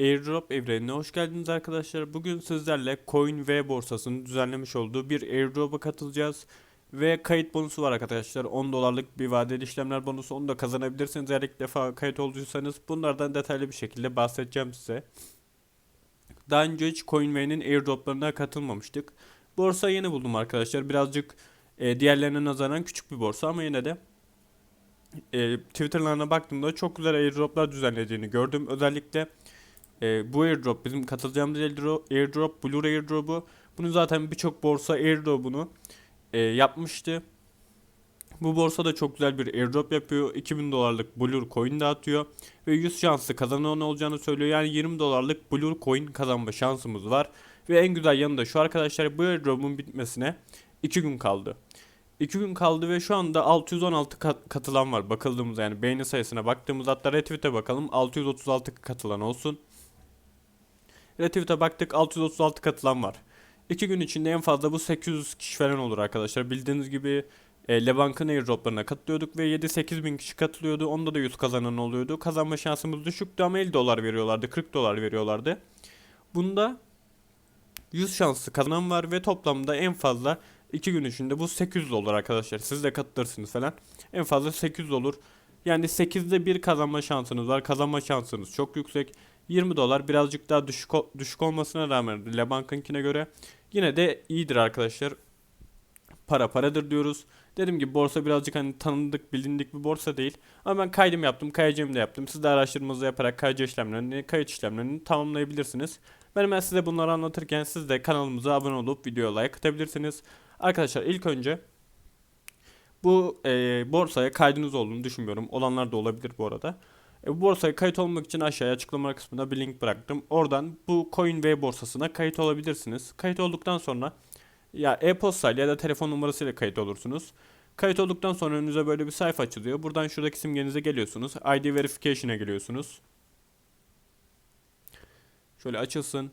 Airdrop evrenine hoş geldiniz arkadaşlar. Bugün sizlerle Coin V borsasının düzenlemiş olduğu bir airdrop'a katılacağız. Ve kayıt bonusu var arkadaşlar. 10 dolarlık bir vadeli işlemler bonusu. Onu da kazanabilirsiniz eğer ilk defa kayıt olduysanız. Bunlardan detaylı bir şekilde bahsedeceğim size. Daha önce hiç CoinV'nin airdroplarına katılmamıştık. Borsa yeni buldum arkadaşlar. Birazcık e, diğerlerine nazaran küçük bir borsa ama yine de e, Twitter'larına baktığımda çok güzel airdroplar düzenlediğini gördüm. Özellikle e, bu airdrop bizim katılacağımız airdrop, airdrop Blue airdrop'u. Bunu zaten birçok borsa airdrop'unu e, yapmıştı. Bu borsa da çok güzel bir airdrop yapıyor. 2000 dolarlık Blur coin dağıtıyor. Ve 100 şanslı kazanan olacağını söylüyor. Yani 20 dolarlık Blur coin kazanma şansımız var. Ve en güzel yanı da şu arkadaşlar bu airdrop'un bitmesine 2 gün kaldı. 2 gün kaldı ve şu anda 616 kat- katılan var. Bakıldığımızda yani beğeni sayısına baktığımız hatta retweet'e bakalım 636 katılan olsun. Retweet'e baktık 636 katılan var. 2 gün içinde en fazla bu 800 kişi falan olur arkadaşlar. Bildiğiniz gibi e, Lebank'ın airdroplarına katılıyorduk ve 7-8 bin kişi katılıyordu. Onda da 100 kazanan oluyordu. Kazanma şansımız düşüktü ama 50 dolar veriyorlardı, 40 dolar veriyorlardı. Bunda 100 şanslı kazanan var ve toplamda en fazla 2 gün içinde bu 800 olur arkadaşlar. Siz de katılırsınız falan. En fazla 800 olur. Yani 8'de 1 kazanma şansınız var. Kazanma şansınız çok yüksek. 20 dolar birazcık daha düşük, düşük olmasına rağmen Lebank'ınkine göre yine de iyidir arkadaşlar. Para paradır diyoruz. Dediğim gibi borsa birazcık hani tanındık bilindik bir borsa değil. Ama ben kaydım yaptım, kayıcımı da yaptım. Siz de araştırmanızı yaparak kayıcı işlemlerini, kayıt işlemlerini tamamlayabilirsiniz. Ben hemen size bunları anlatırken siz de kanalımıza abone olup videoya like atabilirsiniz. Arkadaşlar ilk önce bu e, borsaya kaydınız olduğunu düşünmüyorum. Olanlar da olabilir bu arada. E, bu borsaya kayıt olmak için aşağıya açıklama kısmında bir link bıraktım. Oradan bu CoinV borsasına kayıt olabilirsiniz. Kayıt olduktan sonra ya e-postayla ya da telefon numarasıyla kayıt olursunuz. Kayıt olduktan sonra önünüze böyle bir sayfa açılıyor. Buradan şuradaki simgenize geliyorsunuz. ID Verification'a geliyorsunuz. Şöyle açılsın.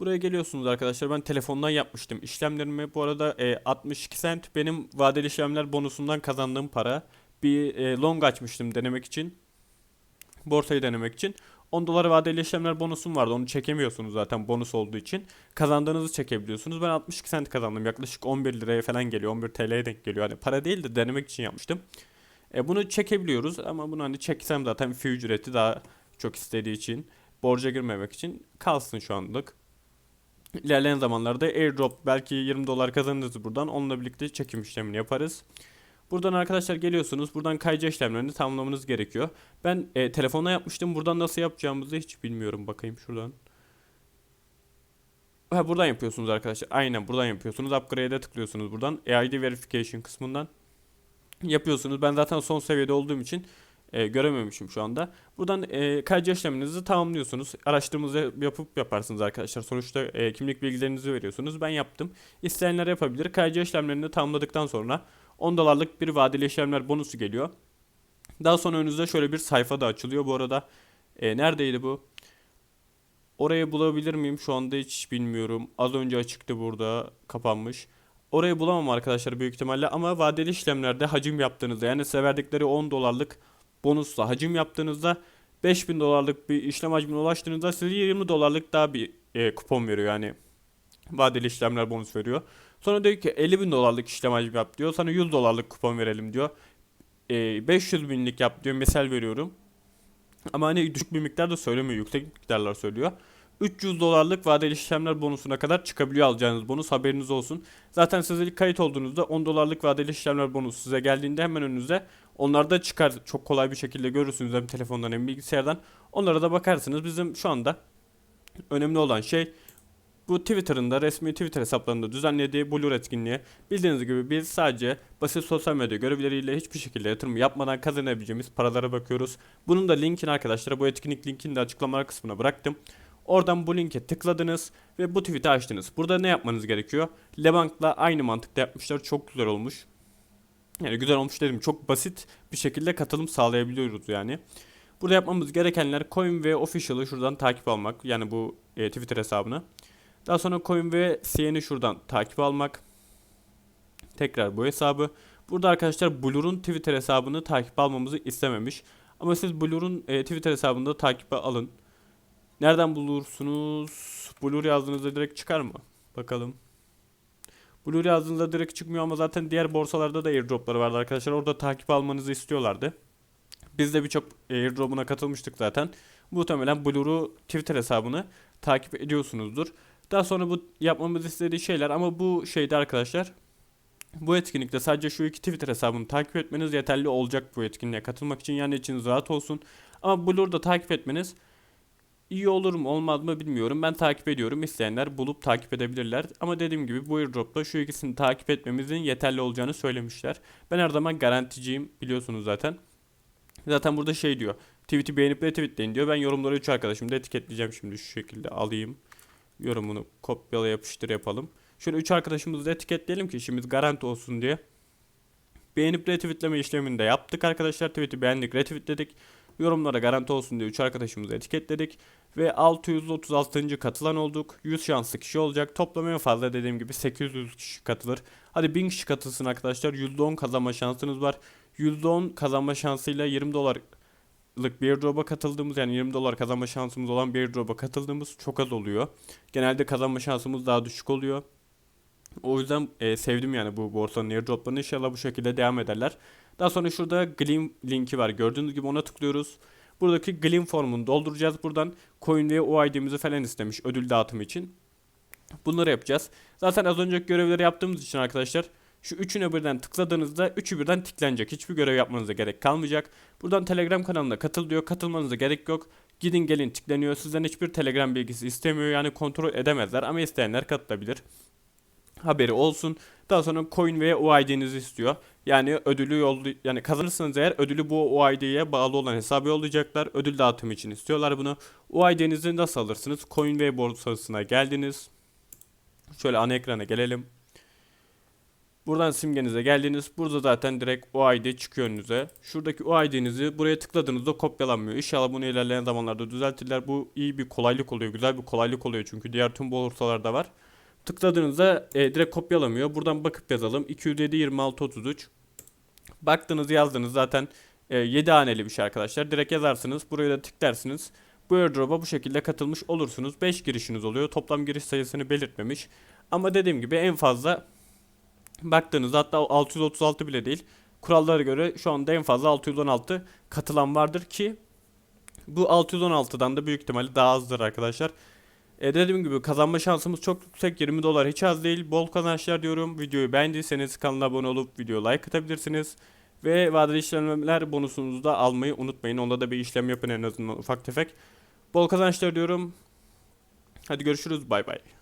Buraya geliyorsunuz arkadaşlar. Ben telefondan yapmıştım işlemlerimi. Bu arada e, 62 cent benim vadeli işlemler bonusundan kazandığım para. Bir e, long açmıştım denemek için. Borsayı denemek için. 10 dolar vadeli işlemler bonusum vardı. Onu çekemiyorsunuz zaten bonus olduğu için. Kazandığınızı çekebiliyorsunuz. Ben 62 cent kazandım. Yaklaşık 11 liraya falan geliyor. 11 TL'ye denk geliyor. Hani para değil de denemek için yapmıştım. E, bunu çekebiliyoruz ama bunu hani çeksem zaten fee ücreti daha çok istediği için borca girmemek için kalsın şu anlık. İlerleyen zamanlarda airdrop belki 20 dolar kazanırız buradan. Onunla birlikte çekim işlemini yaparız. Buradan arkadaşlar geliyorsunuz. Buradan kayca işlemlerini tamamlamanız gerekiyor. Ben e, telefonla yapmıştım. Buradan nasıl yapacağımızı hiç bilmiyorum. Bakayım şuradan. Ha, buradan yapıyorsunuz arkadaşlar. Aynen buradan yapıyorsunuz. Upgrade'e tıklıyorsunuz buradan. EID Verification kısmından yapıyorsunuz. Ben zaten son seviyede olduğum için e, görememişim şu anda. Buradan e, kayca işleminizi tamamlıyorsunuz. Araştırmanızı yapıp yaparsınız arkadaşlar. Sonuçta e, kimlik bilgilerinizi veriyorsunuz. Ben yaptım. İsteyenler yapabilir. Kayca işlemlerini tamamladıktan sonra 10 dolarlık bir vadeli işlemler bonusu geliyor. Daha sonra önünüzde şöyle bir sayfa da açılıyor. Bu arada e, neredeydi bu? Orayı bulabilir miyim? Şu anda hiç bilmiyorum. Az önce açıktı burada. Kapanmış. Orayı bulamam arkadaşlar büyük ihtimalle ama vadeli işlemlerde hacim yaptığınızda yani size verdikleri 10 dolarlık bonusla hacim yaptığınızda 5000 dolarlık bir işlem hacmine ulaştığınızda size 20 dolarlık daha bir e, kupon veriyor yani vadeli işlemler bonus veriyor. Sonra diyor ki 50 bin dolarlık işlem hacmi yap diyor. Sana 100 dolarlık kupon verelim diyor. E, 500 binlik yap diyor. Misal veriyorum. Ama hani düşük bir miktar da söylemiyor. Yüksek miktarlar söylüyor. 300 dolarlık vadeli işlemler bonusuna kadar çıkabiliyor alacağınız bonus haberiniz olsun. Zaten siz ilk kayıt olduğunuzda 10 dolarlık vadeli işlemler bonusu size geldiğinde hemen önünüze onlar da çıkar. Çok kolay bir şekilde görürsünüz hem telefondan hem bilgisayardan. Onlara da bakarsınız. Bizim şu anda önemli olan şey bu Twitter'ın da resmi Twitter hesaplarında düzenlediği Blur etkinliği bildiğiniz gibi biz sadece basit sosyal medya görevleriyle hiçbir şekilde yatırım yapmadan kazanabileceğimiz paralara bakıyoruz. Bunun da linkini arkadaşlar bu etkinlik linkini de açıklamalar kısmına bıraktım. Oradan bu linke tıkladınız ve bu tweet'i açtınız. Burada ne yapmanız gerekiyor? Lebank'la aynı mantıkta yapmışlar. Çok güzel olmuş. Yani güzel olmuş dedim. Çok basit bir şekilde katılım sağlayabiliyoruz yani. Burada yapmamız gerekenler Coin ve Official'ı şuradan takip almak. Yani bu e, Twitter hesabını. Daha sonra Coin ve CN'i şuradan takip almak. Tekrar bu hesabı. Burada arkadaşlar Blur'un Twitter hesabını takip almamızı istememiş. Ama siz Blur'un e, Twitter hesabını da takibe alın. Nereden bulursunuz? Blur yazdığınızda direkt çıkar mı? Bakalım. Blur yazdığınızda direkt çıkmıyor ama zaten diğer borsalarda da airdropları vardı arkadaşlar. Orada takip almanızı istiyorlardı. Biz de birçok airdrop'una katılmıştık zaten. Muhtemelen Blur'u Twitter hesabını takip ediyorsunuzdur. Daha sonra bu yapmamız istediği şeyler ama bu şeyde arkadaşlar bu etkinlikte sadece şu iki Twitter hesabını takip etmeniz yeterli olacak bu etkinliğe katılmak için. Yani içiniz rahat olsun. Ama Blur'da takip etmeniz iyi olur mu olmaz mı bilmiyorum. Ben takip ediyorum. İsteyenler bulup takip edebilirler. Ama dediğim gibi bu airdropta şu ikisini takip etmemizin yeterli olacağını söylemişler. Ben her zaman garanticiyim biliyorsunuz zaten. Zaten burada şey diyor. Tweet'i beğenip retweetleyin diyor. Ben yorumları 3 arkadaşımda etiketleyeceğim şimdi şu şekilde alayım. Yorumunu kopyala yapıştır yapalım. Şöyle 3 arkadaşımızı da etiketleyelim ki işimiz garanti olsun diye. Beğenip retweetleme işlemini de yaptık arkadaşlar. Tweet'i beğendik retweetledik. Yorumlara garanti olsun diye 3 arkadaşımızı etiketledik. Ve 636. katılan olduk. 100 şanslı kişi olacak. Toplam en fazla dediğim gibi 800 kişi katılır. Hadi 1000 kişi katılsın arkadaşlar. %10 kazanma şansınız var. %10 kazanma şansıyla 20 dolarlık bir airdrop'a katıldığımız yani 20 dolar kazanma şansımız olan bir airdrop'a katıldığımız çok az oluyor. Genelde kazanma şansımız daha düşük oluyor. O yüzden e, sevdim yani bu borsanın airdroplarını. İnşallah bu şekilde devam ederler. Daha sonra şurada Gleam linki var. Gördüğünüz gibi ona tıklıyoruz. Buradaki Gleam formunu dolduracağız. Buradan coin ve OID'mizi falan istemiş ödül dağıtımı için. Bunları yapacağız. Zaten az önceki görevleri yaptığımız için arkadaşlar şu üçüne birden tıkladığınızda üçü birden tıklanacak. Hiçbir görev yapmanıza gerek kalmayacak. Buradan Telegram kanalına katıl diyor. Katılmanıza gerek yok. Gidin gelin tıklanıyor. Sizden hiçbir Telegram bilgisi istemiyor. Yani kontrol edemezler ama isteyenler katılabilir. Haberi olsun. Daha sonra coin ve OID'nizi istiyor. Yani ödülü yol yani kazanırsanız eğer ödülü bu OID'ye bağlı olan hesabı yollayacaklar. Ödül dağıtımı için istiyorlar bunu. OID'nizi nasıl alırsınız? Coin ve borsasına geldiniz. Şöyle ana ekrana gelelim. Buradan simgenize geldiniz. Burada zaten direkt o ID çıkıyor önünüze. Şuradaki o ID'nizi buraya tıkladığınızda kopyalanmıyor. İnşallah bunu ilerleyen zamanlarda düzeltirler. Bu iyi bir kolaylık oluyor. Güzel bir kolaylık oluyor çünkü diğer tüm borsalarda var. Tıkladığınızda e, direkt kopyalamıyor. Buradan bakıp yazalım. 207 26 33. Baktınız yazdınız zaten e, 7 haneli bir şey arkadaşlar. Direkt yazarsınız. Buraya da tıklarsınız. Bu airdrop'a bu şekilde katılmış olursunuz. 5 girişiniz oluyor. Toplam giriş sayısını belirtmemiş. Ama dediğim gibi en fazla baktığınızda hatta 636 bile değil. Kurallara göre şu anda en fazla 616 katılan vardır ki bu 616'dan da büyük ihtimalle daha azdır arkadaşlar. E dediğim gibi kazanma şansımız çok yüksek. 20 dolar hiç az değil. Bol kazançlar diyorum. Videoyu beğendiyseniz kanala abone olup video like atabilirsiniz. Ve vadeli işlemler bonusunuzu da almayı unutmayın. Onda da bir işlem yapın en azından ufak tefek. Bol kazançlar diyorum. Hadi görüşürüz. Bay bay.